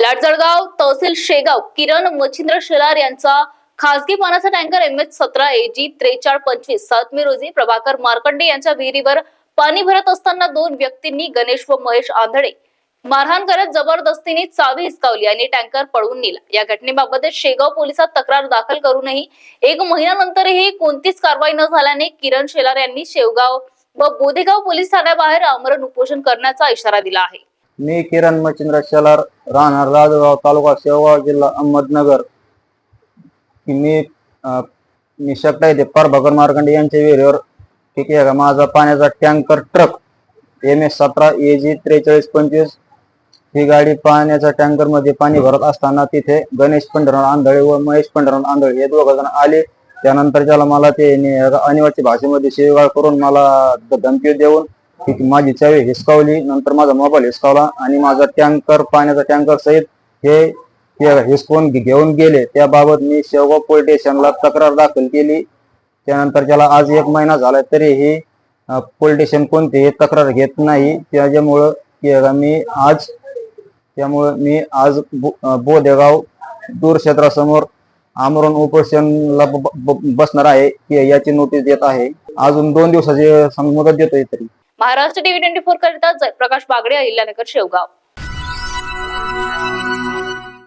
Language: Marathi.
लाटजळगाव तहसील शेगाव किरण मच्छिंद्र शेलार यांचा खासगी पाण्याचा टँकर एम एच सतरा ए जी त्रेचाळ पंचवीस सात मे रोजी प्रभाकर मार्कंडे यांच्या विहिरीवर पाणी भरत असताना दोन व्यक्तींनी गणेश व महेश आंधळे मारहाण करत जबरदस्तीने चावी हिसकावली आणि टँकर पळवून नेला. या घटनेबाबत शेगाव पोलिसात तक्रार दाखल करूनही एक महिन्यानंतरही कोणतीच कारवाई न झाल्याने किरण शेलार यांनी शेवगाव व बोधेगाव पोलीस ठाण्याबाहेर आमरण उपोषण करण्याचा इशारा दिला आहे. मी किरण मच्छिंद्र शेलार राहणार राजगाव तालुका शेवगाव जिल्हा अहमदनगर. मी मी शकता येते प्रभाकर मार्कंडे यांच्या विहिरीवर ठीक आहे का? माझा पाण्याचा टँकर ट्रक एम एस सतरा ए जी त्रेचाळीस पंचवीस ही गाडी पाण्याच्या टँकरमध्ये पाणी भरत असताना तिथे गणेश पंढरण आंधळे व महेश पंढरण आंधळे हे दोघ जण आले. त्यानंतर त्याला मला ते अनिवार्य भाषेमध्ये शिवाळ करून मला धमकी देऊन माझी चावी हिसकावली नंतर माझा मोबाईल हिसकावला आणि माझा टँकर पाण्याचा टँकर सहित हे हिसकून घेऊन गेले. त्याबाबत मी शेवगाव पोलीस स्टेशनला तक्रार दाखल केली. त्यानंतर त्याला आज एक महिना झाला तरीही पोलीस स्टेशन कोणतीही तक्रार घेत नाही. त्याच्यामुळं मी आज त्यामुळं मी आज बोदेगाव बोधेगाव दूर क्षेत्रासमोर आमरण उपोषणला बसणार आहे की याची नोटीस देत आहे. अजून दोन दिवसाची मुदत देतोय तरी. महाराष्ट्र टीव्ही ट्वेंटी फोर करिता जयप्रकाश बागडे अहिल्यानगर शेवगाव.